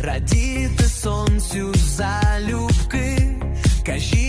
Радіти сонцю залюбки, кажіть.